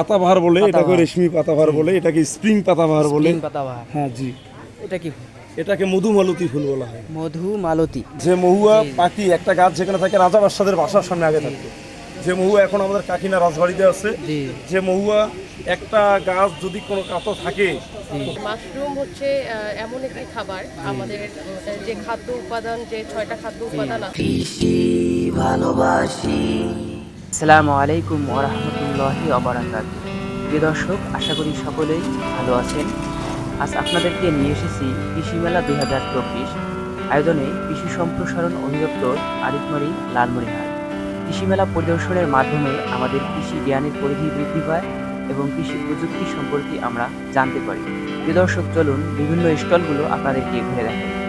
পাতাবাহার বলে এটাকে রেশমি পাতাবাহার বলে এটাকে স্প্রিং পাতাবাহার বলে? পাতাবাহার। হ্যাঁ জি। এটা কি? এটাকে মধুমালতী ফুল বলা হয়। মধু মালতী। যে মহুয়া পাখি একটা গাছ যেখানে থাকে রাজা বাদশাদের বাসার সামনে আগে থাকতো যে মহুয়া এখন আমাদের কাকিনা রাজবাড়িতে আছে যে মহুয়া একটা গাছ যদি কোনো কাতো থাকে মাশরুম হচ্ছে এমন একটি খাবার। আমাদের যে খাদ্য উপাদান যে ছয়টা খাদ্য উপাদান আছে। আসসালামু আলাইকুম ওরহমতুল্লাহি অবরাকাত প্রিয় দর্শক, আশা করি সকলেই ভালো আছেন। আজ আপনাদেরকে নিয়ে এসেছি কৃষি মেলা দুই হাজার চব্বিশ আয়োজনে কৃষি সম্প্রসারণ অধিদপ্তর আরিফমারি লালমনিরহাট। কৃষি মেলা পরিদর্শনের মাধ্যমে আমাদের কৃষি জ্ঞানের পরিধি বৃদ্ধি পায় এবং কৃষি প্রযুক্তি সম্পর্কে আমরা জানতে পারি। প্রিয় দর্শক, চলুন বিভিন্ন স্টলগুলো আপনাদেরকে ঘুরে দেখাই।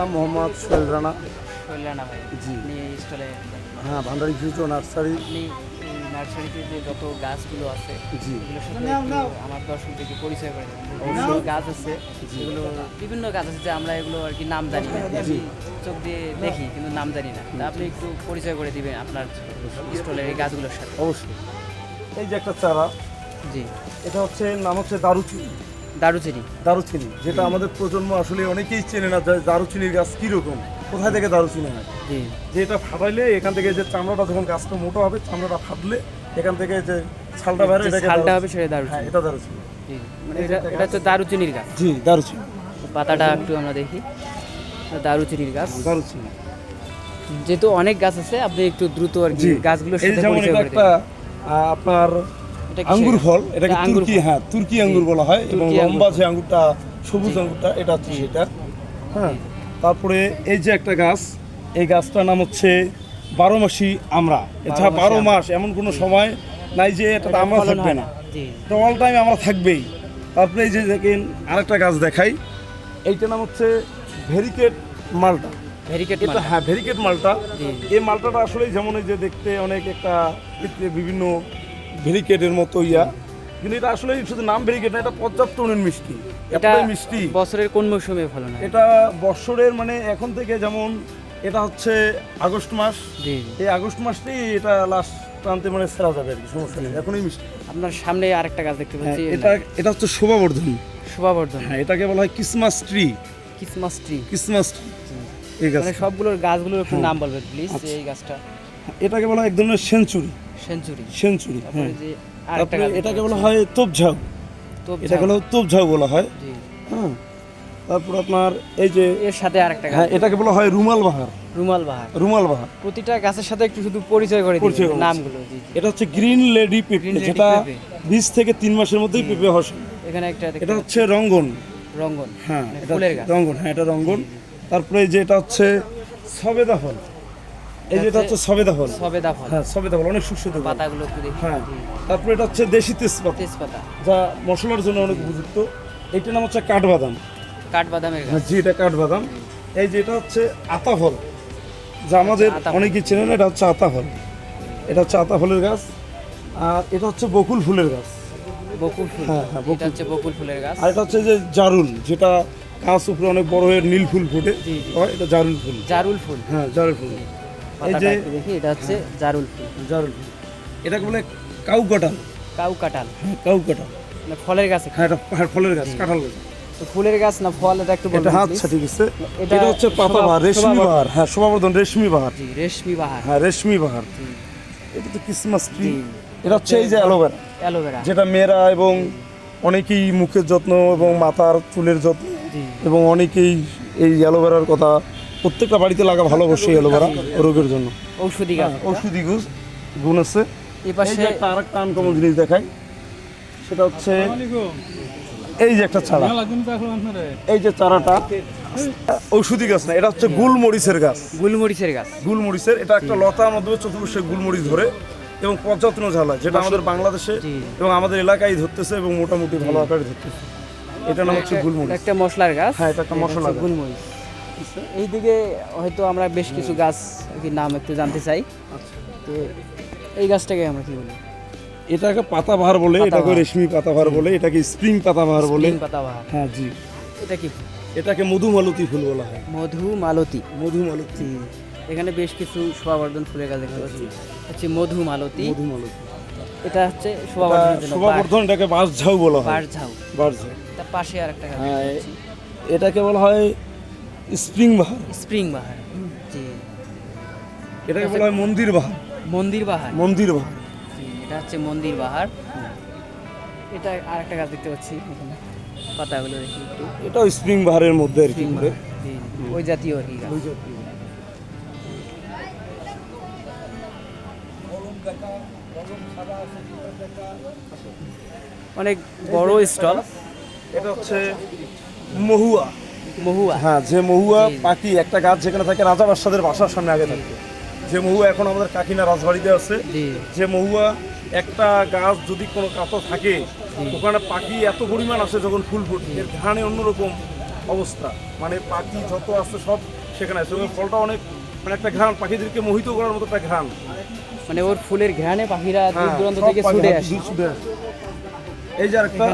নাম মোহাম্মদ সোহেল রানা। রানা ভাই। জি। স্টলে হ্যাঁ ভান্ডারি ফিউচর নার্সারি। নার্সারিতে যে যত গাছগুলো আছে জি। আমার দর্শকদেরকে পরিচয় করে গাছ আছে এগুলো বিভিন্ন গাছ আছে যে আমরা এগুলো আর কি নাম জানি না। চোখ দিয়ে দেখি কিন্তু নাম জানি না। আপনি একটু পরিচয় করে দিবেন আপনার স্টলের এই গাছগুলোর সাথে। অবশ্যই। এই যে একটা চারা জি। এটা হচ্ছে নাম হচ্ছে দারুচিনি। দারুচিনি। দারুচিনি যেটা আমাদের প্রজন্ম আসলে অনেকেই চেনে না দারুচিনির গাছ কীরকম কোথায় থেকে দারুচিনি হয়। জি। যে এটা ফাটাইলে এখান থেকে যে চামড়াটা যখন গাছটা মোটা হবে চামড়াটা ফাটলে এখান থেকে যে ছালটা বেরোয় যে এটাকে ছালটা হবে। সেটা হ্যাঁ দারুচিনি। এটা দারুচিনি। জি মানে এটা এটা হচ্ছে দারুচিনির গাছ। জি দারুচিনি। পাতাটা একটু আমরা দেখি। দারুচিনির গাছ। দারুচিনি। যেহেতু অনেক গাছ আছে আপনি একটু দ্রুত আর কি গাছগুলো সাথে পরিচয় করে আপনার আঙ্গুর ফল এটাকে এটা তুর্কি হ্যাঁ তুর্কি আঙ্গুর বলা হয় এবং লম্বা যে আঙ্গুরটা সবুজ আঙ্গুরটা এটা হচ্ছে সেটা হ্যাঁ। তারপরে এই যে একটা গাছ এই গাছটার নাম হচ্ছে বারো মাসি আমরা এছাড়া বারো মাস এমন কোনো সময় নাই যে এটা আমরা থাকবে না। এটা অল টাইম আমরা থাকবেই। তারপরে এই যে দেখেন আরেকটা গাছ দেখাই। এইটার নাম হচ্ছে ভেরিকেট মালটা। ভেরিকেট এটা হ্যাঁ ভেরিকেট মালটা। এই মালটাটা আসলে যেমন এই যে দেখতে অনেক একটা বিভিন্ন ভেরিকেটের মতো ইয়া। কিন্তু এটা আসলে শুধু নাম ভেরিকেট না এটা পর্যাপ্ত পরিমাণ মিষ্টি। এটা মিষ্টি। বছরের কোন মৌসুমে ফলন হয় এটা বৎসরের মানে এখন থেকে যেমন এটা হচ্ছে আগস্ট মাস। এই আগস্ট মাসটাই এটা লাস্ট প্রান্তে মানে সেরা যাবে আর কি সমস্যা নেই এখনই মিষ্টি। আপনার সামনে আরেকটা গাছ দেখতে হ্যাঁ, পাচ্ছি এটা এটা হচ্ছে শোভাবর্ধন। শোভাবর্ধন। হ্যাঁ এটাকে বলা হয় Christmas tree Christmas tree Christmas tree এই গাছ মানে সবগুলোর গাছগুলোর একটু হ্যাঁ। নাম বলবেন প্লিজ আচ্ছা। এই গাছটা। এটাকে বলা হয় এক ধরনের সেঞ্চুরি। সেঞ্চুরি। সেঞ্চুরি তারপরে হ্যাঁ। তারপরে এটাকে বলা হয় তোপঝাউ। এটাকে বলা হয় তোপঝাউ বলা হয়। জি। হ্যাঁ। তারপর আপনার এই যে এর সাথে আরেকটা হ্যাঁ এটাকে বলা হয় রুমাল বাহার। রুমাল বাহার। রুমাল বাহার। প্রতিটা গাছের সাথে একটু শুধু পরিচয় করে পরিচয় নামগুলো। এটা হচ্ছে গ্রিন লেডি পেঁপে যেটা পেঁপে। বীজ থেকে তিন মাসের মধ্যেই পেঁপে হস। এখানে একটা এটা হচ্ছে রঙ্গন। রঙ্গন। হ্যাঁ মানে এটা ফুলের গাছ। রঙ্গন হ্যাঁ এটা রঙ্গন। তারপরে এই যে এটা হচ্ছে সবেদা ফল। এই যে এটা হচ্ছে সবেদা ফল। সবেদা ফল। হ্যাঁ সবেদা ফল অনেক সুস্বাদু। পাতাগুলো হ্যাঁ। তারপরে এটা হচ্ছে দেশি তেজপাতা। তেজপাতা। যা মশলার জন্য অনেক উপযুক্ত। এইটার নাম হচ্ছে কাঠবাদাম। কাঠবাদামের গাছ। হ্যাঁ জি এটা কাঠবাদাম। এই যে এটা হচ্ছে আতা ফল। যা আমাদের অনেকেই চেনে না এটা হচ্ছে আতা ফল। এটা হচ্ছে আতা ফলের গাছ। আর এটা হচ্ছে বকুল ফুলের গাছ। বকুল ফুল। হ্যাঁ, হ্যাঁ। এটা হচ্ছে বকুল ফুলের গাছ। আর এটা হচ্ছে যে জারুল যেটা গাছ উপরে অনেক বড় হয়ে নীল ফুল ফুটে। হয় এটা জারুল ফুল। জারুল ফুল। হ্যাঁ জারুল ফুল। পাতাটা যে একটু দেখি এটা হচ্ছে জারুল ফুল। জারুল ফুল। এটাকে বলে কাউ কাঁঠাল। কাউ কাঁঠাল। হ্যাঁ কাউ কাঁঠাল। মানে ফলের গাছ হ্যাঁ এটা হ্যাঁ, ফলের গাছ কাঁঠাল গাছ। তো ফুলের গাছ না ফল এটা একটু এটা বলবেন হাত please? ঠিক আছে এটা এটা হচ্ছে পাতা বাহার রেশমি বাহার। হ্যাঁ শোভাবর্ধন রেশমি বাহার। জি রেশমি বাহার। হ্যাঁ রেশমি বাহার। এটা তো ক্রিসমাস ট্রি এটা হচ্ছে এই যে অ্যালোভেরা। অ্যালোভেরা। যেটা মেয়েরা এবং অনেকেই মুখের যত্ন এবং মাথার চুলের যত্ন এবং অনেকেই এই অ্যালোভেরার কথা প্রত্যেকটা বাড়িতে লাগা ভালো অবশ্যই অ্যালোভেরা রোগের জন্য। ঔষধি গাছ। হ্যাঁ, ঔষধি গুণ গুণ আছে। এই পাশে একটা আরেকটা আনকমন জিনিস দেখাই। সেটা হচ্ছে এই যে একটা চারা। এই যে চারাটা ঔষধি গাছ না এটা হচ্ছে গুলমরিচের গাছ। গুলমরিচের গাছ। গুলমরিচের এটা একটা লতা মধ্যে চতুর্শে গুলমরিচ ধরে এবং পর্যাপ্ত ঝাল যেটা আমাদের বাংলাদেশে এবং আমাদের এলাকায় ধরতেছে এবং মোটামুটি ভালো আকারে ধরতেছে। এটা নাম হচ্ছে গুলমরিচ। একটা মশলার গাছ। হ্যাঁ, এটা একটা মশলার হচ্ছে এইদিকে হয়তো আমরা বেশ কিছু গাছ কি নাম একটু জানতে চাই। আচ্ছা। তো এই গাছটাকে আমরা কি বলি? এটাকে পাতাবাহার বলে এটাকে। রেশমি পাতাবাহার বলে এটাকে স্প্রিং পাতাবাহার বলে। পাতাবাহার। হ্যাঁ জি। এটা কি? এটাকে মধুমালতী ফুল বলা হয়। মধু মালতী। মধুমালতী। জি। এখানে বেশ কিছু শোভাবর্ধন ফুলের গাছ দেখতে পাচ্ছি। হচ্ছে মধু মালতী। মধুমালতী। এটা হচ্ছে শোভাবর্ধনের জন্য শোভাবর্ধন এটাকে বাঁশ ঝাউ বলা হয়। বার ঝাউ বাঁশ তার পাশে আর একটা গাছ হ্যাঁ এটাকে বলা হয় স্প্রিং বাহার। স্প্রিং বাহার জি। এটাকে বলা হয় মন্দির বাহার। মন্দির বাহার। মন্দির বাহার। জি, এটা হচ্ছে মন্দির বাহার। এটা আর একটা গাছ দেখতে পাচ্ছি এখানে। পাতাগুলো দেখি একটু। এটাও স্প্রিং বাহারের মধ্যে আর কি ওই জাতীয় আর কি গাছ। অনেক বড় স্টল। এটা হচ্ছে মহুয়া। মহুয়া? হ্যাঁ যে মহুয়া পাখি একটা গাছ যেখানে থাকে রাজা বাদশাদের বাসার সামনে আগে থাকে। যে মহুয়া এখন আমাদের কাকিনা রাজবাড়িতে আছে যে মহুয়া একটা গাছ যদি কোনো কাতো থাকে ওখানে পাখি এত পরিমাণ আসে যখন ফুল ফুটে এর অন্যরকম অবস্থা। মানে পাখি যত আসছে সব সেখানে আছে। এবং ফলটা অনেক মানে একটা ঘ্রাণ পাখিদেরকে মোহিত করার মতো একটা ঘ্রাণ। মানে ওর ফুলের ঘ্রাণে পাখিরা দূর হ্যাঁ, দূরান্ত থেকে ছুটে আসে। এই যে একটা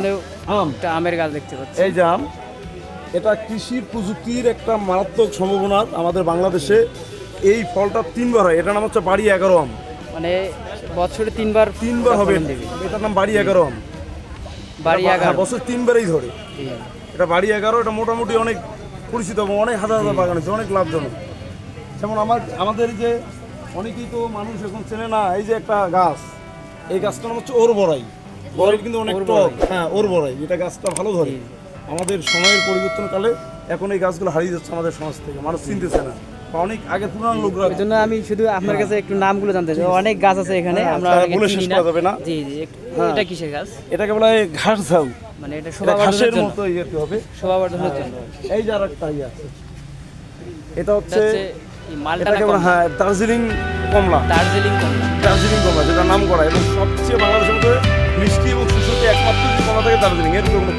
আম। একটা আমের গাছ দেখতে পাচ্ছি। এই জাম এটা কৃষি প্রযুক্তির একটা মারাত্মক সম্ভাবনা আমাদের বাংলাদেশে। এই ফলটা তিনবার হয় এটার নাম হচ্ছে বাড়ি এগারো আম। মানে বছরে তিনবার তিনবার হবে এটার নাম বাড়ি এগারো আম। বাড়ি এগারো। বছর তিনবারই ধরে। এটা বাড়ি এগারো এটা মোটামুটি অনেক পরিচিত এবং অনেক হাজার হাজার বাগান আছে অনেক লাভজনক। যেমন আমার আমাদের যে অনেকেই তো মানুষ এখন চেনে না এই যে একটা গাছ এই গাছটার নাম হচ্ছে ওর বড়াই বড়াই কিন্তু অনেক টক। হ্যাঁ ওর বড়াই এটা গাছটা ভালো ধরে। আমাদের সময়ের পরিবর্তনকালে এখন এই গাছগুলো হারিয়ে যাচ্ছে আমাদের সমাজ থেকে। মানুষ চিনতেছে না। অনেক আগে পুরানো লোকরা ওই জন্য আমি শুধু আপনার কাছে একটু নামগুলো জানতে চাই। অনেক গাছ আছে এখানে হ্যাঁ, আমরা বলে শেষ করা যাবে না। জি জি হ্যাঁ। এটা কিসের গাছ? এটাকে বলা হয় ঘাস ঝাউ। মানে এটা এটা শোভাবর্ধনের জন্য। মতো ইয়ে হবে। শোভাবর্ধনের জন্য। এই যে আর ইয়ে আছে। এটা এটা হচ্ছে মালটা হ্যাঁ দার্জিলিং কমলা। দার্জিলিং কমলা। দার্জিলিং কমলা যেটা নাম করা এবং সবচেয়ে বাংলাদেশের মধ্যে মিষ্টি এবং সুস্বাদু একমাত্র যে কমলা থাকে দার্জিলিং এর কোনো।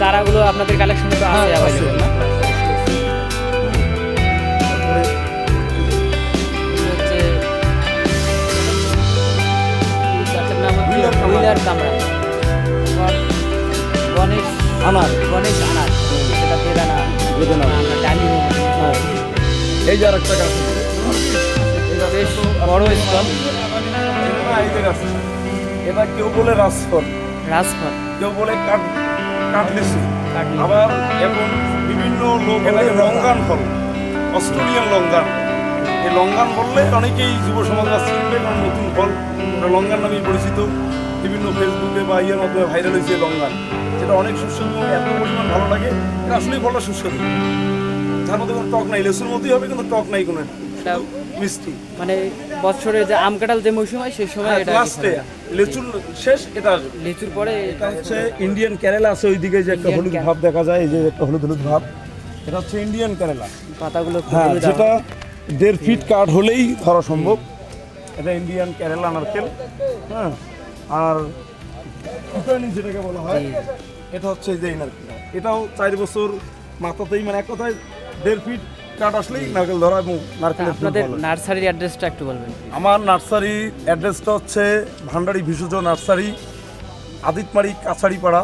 চারাগুলো আপনাদের কালেকশনে তো আছে অ্যাভেলেবল না? হুইলার এবার গণেশ গণেশ আনার। সেটা বেদানা। বেদানা। আমরা ডালি হ্যাঁ। এই যে গাছ বেশ বড় এটা কেউ বলে রাজফল। রাজফল। কেউ বলে কাঠ। কাঠলিচু কাটলি আবার এখন বিভিন্ন লোক এটাকে লঙ্গান ফল অস্ট্রেলিয়ান লঙ্গান এই লঙ্গান বললে অনেকেই যুব সমাজরা চিনবে কারণ নতুন ফল। লঙ্গান নামেই পরিচিত। বিভিন্ন ফেসবুকে বা ইয়ের মাধ্যমে ভাইরাল হয়েছে লঙ্গান যেটা অনেক সুস্বাদু এত পরিমাণ ভালো লাগে। এটা আসলেই ফলটা সুস্বাদু। যার মধ্যে কোনো টক নাই। লেসুর মতোই হবে কিন্তু টক নাই কোনো। মিষ্টি। মানে বছরে যে আম কাঁঠাল যে মৌসুম হয় সেই সময় এটা লাস্টে লেচুর শেষ এটা আসবে। লিচুর পরে এটা হচ্ছে ইন্ডিয়ান কেরালা আছে ওইদিকে যে একটা হলুদ ভাব দেখা যায় এই যে একটা হলুদ হলুদ ভাব। এটা হচ্ছে ইন্ডিয়ান কেরালা পাতাগুলো হ্যাঁ যেটা। দেড় ফিট কাঠ হলেই ধরা সম্ভব। এটা ইন্ডিয়ান কেরালা নারকেল। হ্যাঁ আর ইটানি যেটাকে বলা হয় এটা হচ্ছে এই যে নারকেল এটাও চার বছর মাথাতেই মানে এক কথায় দেড় ফিট কাঠ আসলেই নারকেল ধরা এবং তা নারকেলের আপনাদের নার্সারির অ্যাড্রেসটা একটু বলবেন আমার নার্সারি অ্যাড্রেসটা হচ্ছে ভান্ডারি ভিসুজ নার্সারি আদিতমারি কাছাড়িপাড়া।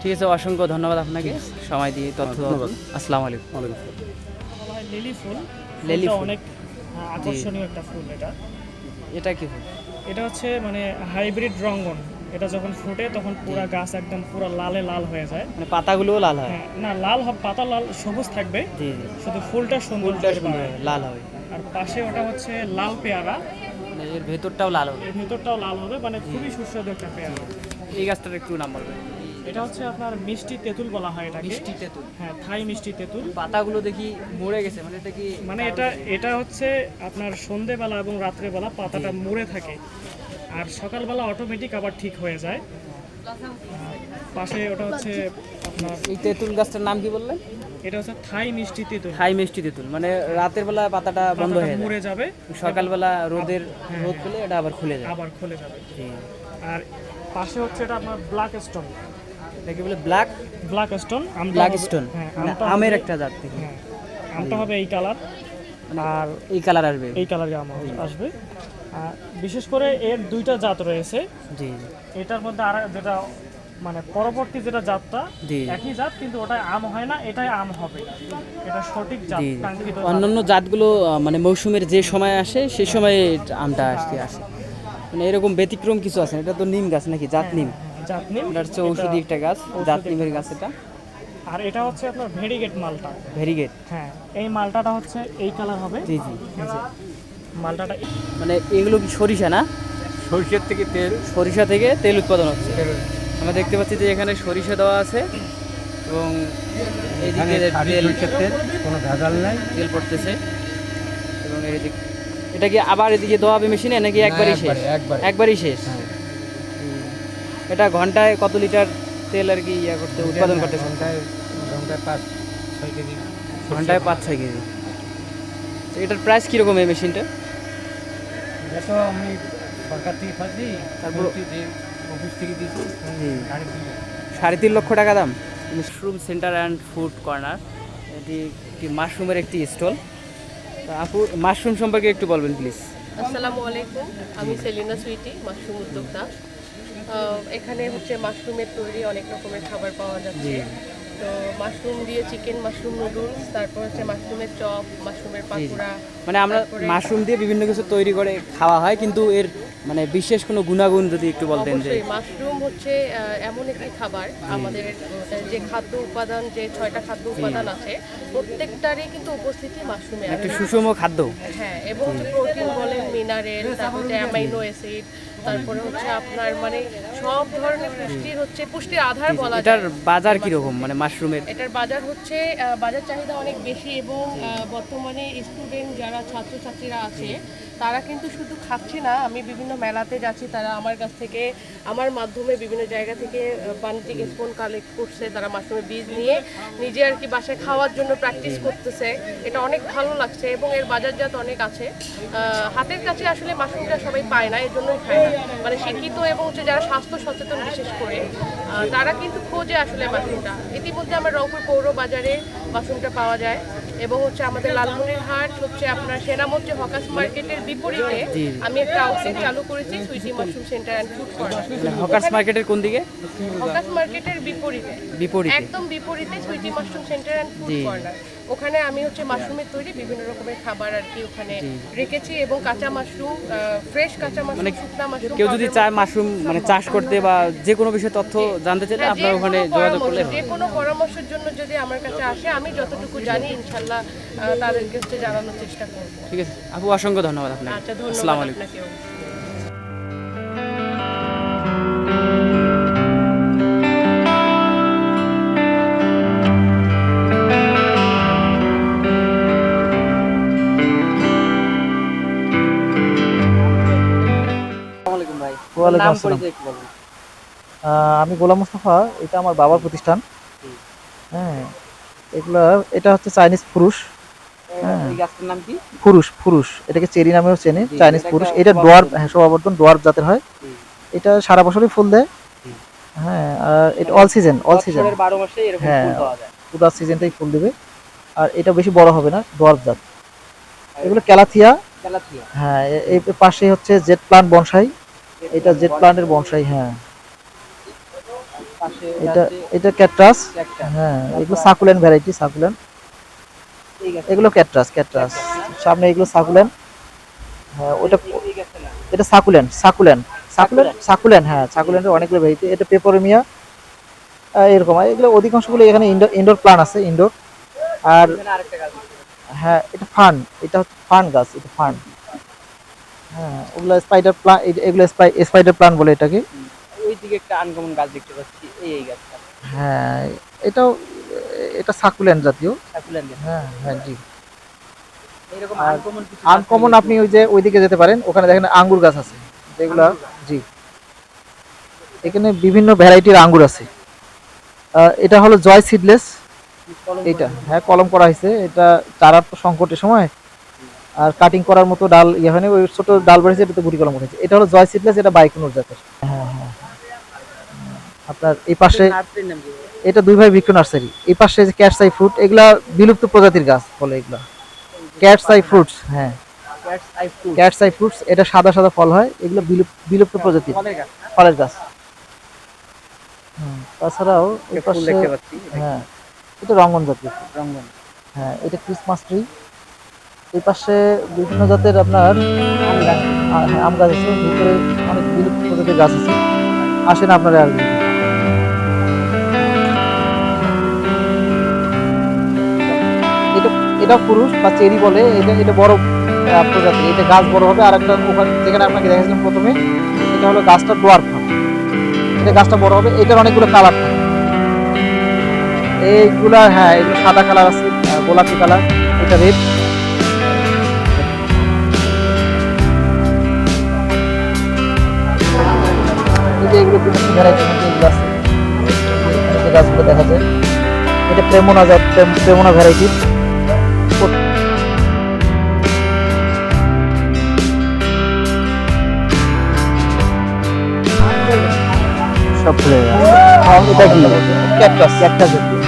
ঠিক আছে অসংখ্য ধন্যবাদ আপনাকে। সময় দিয়ে তথ্য দেওয়ার জন্য। আসসালামু আলাইকুম। হয় লিলি ফুল। লিলি ফুল। অনেক আকর্ষণীয় একটা ফুল এটা। এটা কি ফুল? এটা হচ্ছে মানে হাইব্রিড রঙ্গন। এটা যখন ফুটে তখন পুরা গাছ একদম পুরো লালে লাল হয়ে যায়। মানে পাতাগুলোও লাল হয়? হ্যাঁ না লাল হবে পাতা লাল সবুজ থাকবে। জি জি। শুধু ফুলটা সুন্দর ফুলটা সুন্দর লাল হবে। আর পাশে ওটা হচ্ছে লাল পেয়ারা। মানে এর ভেতরটাও লাল হবে। এর ভেতরটাও লাল হবে মানে খুবই সুস্বাদু একটা পেয়ারা। এই গাছটার একটু নাম বলবেন। এটা হচ্ছে আপনার মিষ্টি তেঁতুল বলা হয় এটাকে। মিষ্টি তেঁতুল। হ্যাঁ থাই মিষ্টি তেঁতুল। পাতাগুলো দেখি মরে গেছে মানে এটা কি মানে এটা এটা হচ্ছে আপনার সন্ধেবেলা এবং রাত্রেবেলা পাতাটা মরে থাকে। আর সকালবেলা অটোমেটিক আবার ঠিক হয়ে যায়। পাশে ওটা হচ্ছে আপনার এই তেঁতুল গাছটার নাম কি বললেন? এটা হচ্ছে থাই মিষ্টি তেঁতুল। থাই মিষ্টি তেঁতুল মানে রাতের বেলা পাতাটা বন্ধ হয়ে মরে যাবে। সকালবেলা রোদের রোদ পেলে এটা আবার খুলে যায়। আবার খুলে যাবে। আর পাশে হচ্ছে এটা আপনার ব্ল্যাক স্টোন এটা কি বলে black black stone black stone হ্যাঁ মানে আমের একটা জাত থেকে। হ্যাঁ আমটা হবে এই কালার আর এই কালার আসবে। এই কালারের আম আসবে। বিশেষ করে এর দুইটা জাত রয়েছে। জি। এটার মধ্যে আর যেটা মানে পরবর্তী যেটা জাতটা। একই জাত কিন্তু ওটাই আম হয় না এটাই আম হবে। এটা সঠিক জাত অন্যান্য জাতগুলো মানে মৌসুমের যে সময় আসে সেই সময় আমটা আসতে আসে। মানে এরকম ব্যতিক্রম কিছু আছে। এটা তো নিম গাছ নাকি? জাত নিম। জাত নিম। এটা হচ্ছে ঔষধি একটা গাছ জাত নিমের গাছ এটা। আর এটা হচ্ছে আপনার ভেরিগেট মালটা। ভেরিগেট। হ্যাঁ এই মালটাটা হচ্ছে এই কালার হবে। জি। জি। মালটাটা মানে এগুলো কি সরিষা না? সরষের থেকে তেল। সরিষা থেকে তেল উৎপাদন হচ্ছে। আমরা দেখতে পাচ্ছি যে এখানে সরিষা দেওয়া আছে এবং খাঁটি তেল কোনো ভেজাল নাই। তেল পড়তেছে এবং এদিক এটা কি আবার এদিকে দেওয়া হবে মেশিনে নাকি একবারই শেষ? একবারে, একবারে। একবারই শেষ? এটা ঘন্টায় কত লিটার তেল আর কি ইয়া করতে উৎপাদন করতে ঘন্টায় ঘন্টায় পাঁচ ছয় কেজি। ঘন্টায় পাঁচ ছয় কেজি। এটার প্রাইস কীরকম এই মেশিনটা এটা আমি সরকার থেকে পাচ্ছি তারপর- অফিস থেকে দিয়েছি। সাড়ে তিন লক্ষ টাকা দাম। Mushroom centre and food corner এটি একটি মাশরুমের একটি স্টল তো আপু মাশরুম সম্পর্কে একটু বলবেন প্লিজ আসসালামু আলাইকুম আমি সেলিনা সুইটি মাশরুম উদ্যোক্তা। এখানে হচ্ছে মাশরুমের তৈরি অনেক রকমের খাবার পাওয়া যাচ্ছে। তো মাশরুম দিয়ে চিকেন মাশরুম নুডলস তারপর হচ্ছে মাশরুমের চপ মাশরুমের পাকোড়া মানে আমরা মাশরুম দিয়ে বিভিন্ন কিছু তৈরি করে খাওয়া হয় কিন্তু এর মানে বিশেষ কোনো গুণাগুণ যদি একটু বলতেন যে। মাশরুম হচ্ছে এমন একটি খাবার আমাদের যে খাদ্য উপাদান যে ছয়টা খাদ্য উপাদান আছে প্রত্যেকটারই কিন্তু উপস্থিতি মাশরুমে একটা সুষম খাদ্য। হ্যাঁ এবং প্রোটিন বলেন মিনারেল তারপরে অ্যামাইনো অ্যাসিড তারপরে হচ্ছে আপনার মানে সব ধরনের পুষ্টির হচ্ছে পুষ্টির আধার বলা যায়। এটার বাজার কীরকম? মানে মাশরুমের? এটার বাজার হচ্ছে বাজার চাহিদা অনেক বেশি এবং বর্তমানে স্টুডেন্ট যারা ছাত্রছাত্রীরা আছে তারা কিন্তু শুধু খাচ্ছে না আমি বিভিন্ন মেলাতে যাচ্ছি তারা আমার কাছ থেকে আমার মাধ্যমে বিভিন্ন জায়গা থেকে বাণিজ্যিক স্পোন কালেক্ট করছে তারা মাশরুমের বীজ নিয়ে নিজে আর কি বাসায় খাওয়ার জন্য প্র্যাকটিস করতেছে। এটা অনেক ভালো লাগছে এবং এর বাজারজাত অনেক আছে। হাতের কাছে আসলে মাশরুমটা সবাই পায় না এর জন্যই খায় না। মানে শিক্ষিত এবং হচ্ছে যারা স্বাস্থ্য সচেতন বিশেষ করে তারা কিন্তু খোঁজে আসলে মাশরুমটা ইতিমধ্যে আমার রংপুর পৌর বাজারে মাশরুমটা পাওয়া যায় এবং হচ্ছে আমাদের লালমনিরহাট হচ্ছে আপনার সেনামন্ত্রী হকাস মার্কেটের বিপরীতে আমি একটা আউটলেট চালু করেছি Sweety mushroom centre and food corner hawkers মার্কেটের কোন দিকে? হকাস মার্কেটের বিপরীতে। বিপরীতে। একদম বিপরীতে Sweety mushroom centre and food corner ওখানে আমি হচ্ছে মাশরুমের তৈরি বিভিন্ন রকমের খাবার আর কি ওখানে রেখেছি এবং কাঁচা মাশরুম ফ্রেশ কাঁচা মাশরুম শুকনা মাশরুম মানে কেউ যদি চায় মাশরুম মানে চাষ করতে বা যে কোনো বিষয়ে তথ্য জানতে চাইলে হ্যাঁ, আপনার ওখানে যোগাযোগ করলে যে কোনো পরামর্শের জন্য যদি আমার কাছে আসে আমি যতটুকু জানি ইনশাল্লাহ আহ, তাদেরকে হচ্ছে জানানোর চেষ্টা করব। ঠিক আছে। আপু অসংখ্য ধন্যবাদ আপনাকে। আচ্ছা ধন্যবাদ আপনাকেও। ওয়ালাইকুম আসসালাম। আমি গোলাম মুস্তফা এটা আমার বাবার প্রতিষ্ঠান। হ্যাঁ এগুলা এটা হচ্ছে চাইনিজ পুরুষ। হ্যাঁ। পুরুষ পুরুষ। এটাকে চেরি নামেও চেনে চাইনিজ পুরুষ। এটা ডোয়ার জাতের। হ্যাঁ ডোয়ার জাতের হয়। এটা সারা বছরই ফুল দেয়। হ্যাঁ আর এটা অল সিজন অল সিজন হ্যাঁ। পুরো সিজনটাই ফুল দেবে। আর এটা বেশি বড় হবে না ডোয়ার জাত। এগুলো ক্যালাথিয়া। হ্যাঁ এই পাশে হচ্ছে জেট প্লান্ট বনসাই। এটা জেট প্লান্টের বনসাই হ্যাঁ। এটা এটা ক্যাটরাস হ্যাঁ এগুলো সাকুলেন্ট ভ্যারাইটি গাছ এগুলো ক্যাটরাস ক্যাটরাস। সামনে এগুলো সাকুলেন্ট হ্যাঁ ওটা এটা সাকুলেন্ট সাকুলেন্ট সাকুলেন্ট সাকুলেন্ট হ্যাঁ সাকুলেন্টের অনেকগুলো ভ্যারাইটি। এটা পেপরমিয়া এরকম। এগুলো অধিকাংশগুলো এখানে ইনডোর ইনডোর প্লান আছে ইনডোর। আর হ্যাঁ এটা ফান। এটা ফান গাছ এটা ফান। হ্যাঁ ওগুলো স্পাইডার প্লান এগুলো স্পাইডার প্লান বলে এটাকে। ওই দিকে একটা আনকমন গাছ দেখতে পাচ্ছি এই এই গাছটা। হ্যাঁ এটাও এটা সাকুলেন্ট জাতীয়। সাকুলেন্ট হ্যাঁ হ্যাঁ জি। আনকমন আপনি ওই যে ওইদিকে যেতে পারেন ওখানে দেখেন আঙ্গুর গাছ আছে যেগুলা জি। এখানে বিভিন্ন ভ্যারাইটির আঙ্গুর আছে। এটা হলো জয় সিডলেস এটা হ্যাঁ কলম করা হয়েছে। এটা চারার সংকটের সময় আর কাটিং করার মতো ডাল ইয়ে হয়নি ওই ছোট ডাল বেড়েছে এটাতে গুটি কলম উঠেছে। এটা হলো জয় সিডলেস এটা বাইকুনুর জাতের। হ্যাঁ হ্যাঁ। আপনার এই পাশে এটা দুই ভাই ভিক্টর নার্সারি। এই পাশে যে ক্যাটসাই ফ্রুট এগুলা বিলুপ্ত প্রজাতির গাছ বলে এগুলা। ক্যাটসাই ফ্রুটস হ্যাঁ। ক্যাটসাই ফ্রুটস এটা সাদা সাদা ফল হয় এগুলো বিলুপ্ত বিলুপ্ত প্রজাতির। ফলের গাছ। তাছাড়াও এই পাশে হ্যাঁ। এটা রঙ্গন জাতীয়। রঙ্গন। হ্যাঁ এটা ক্রিসমাস ট্রি এই পাশে বিভিন্ন জাতের আপনার হ্যাঁ, আম গাছ আছে। ভিতরে অনেক বিলুপ্ত প্রজাতির গাছ আছে। আসেন আপনারা আর। এটা পুরুষ বা চেরি বলে এটা এটা বড় আহ, প্রজাতির এটা গাছ বড় হবে। আর একটা ওখানে যেখানে আপনাকে দেখাচ্ছিলাম প্রথমে এটা হলো গাছটা ডোয়ার এটা গাছটা বড় হবে। এটার অনেকগুলো কালার থাকে। এইগুলা হ্যাঁ এগুলো সাদা কালার আছে গোলাপি কালার। এটা রেড। মধ্যে এগুলো আছে যে গাছগুলো দেখা যায় এটা প্রেমনা জাত প্রেমনা ভ্যারাইটির সব ফুলে। এটা কি? ক্যাকটাস। ক্যাকটাস।